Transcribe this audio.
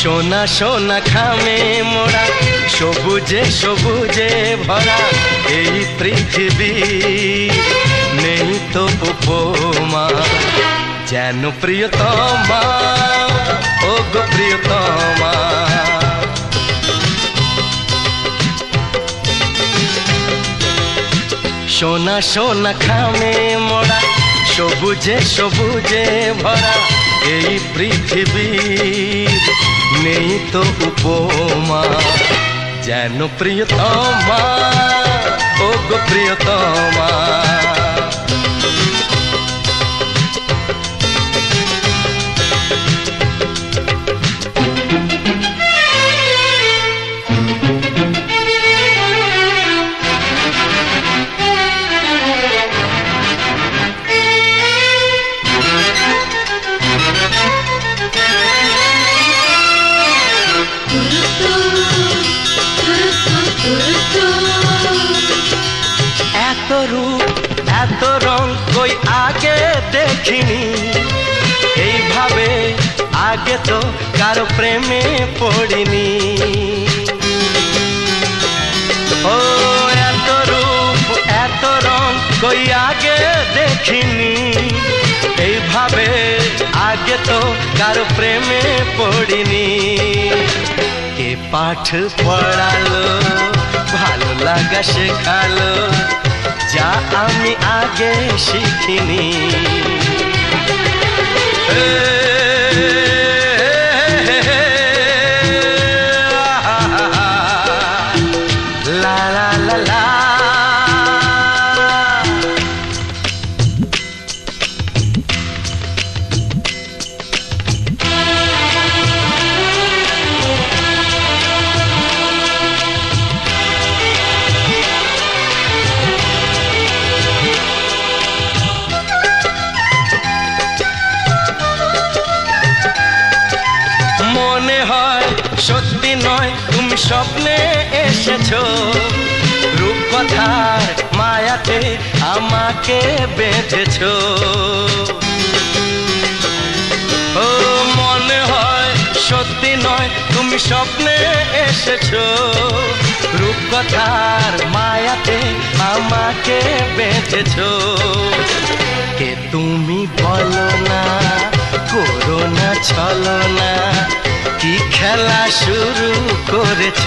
সোনা সোনা খামে মোড়া সবুজে সবুজে ভরা এই পৃথিবী। নেই তো উপমা যেন প্রিয়তমা, ও গো প্রিয়তমা। সোনা সোনা খামে মোড়া, সবুজে সবুজে ভরা এই পৃথিবী নেই তো উপমা। যেন প্রিয়তমা, ও গো প্রিয়তমা। এত রূপ এত রং কই আগে দেখিনি। এইভাবে আগে তো কারও প্রেমে পড়িনি। ও, এত রূপ, এত রং কই আগে দেখিনি। এইভাবে আগে তো কারও প্রেমে পড়িনি। কে পাঠ পড়ালো, ভালো লাগা শেখালো আমি আগে শিখিনি। স্বপ্নে এসেছ, রূপকথার মায়াতে আমাকে বেঁধেছো। ও, মনে হয় সত্যি নয়, তুমি স্বপ্নে এসেছ, রূপকথার মায়াতে আমাকে বেঁধেছো। কে তুমি বলো না, করো না ছলো না কি খেলা শুরু করেছ।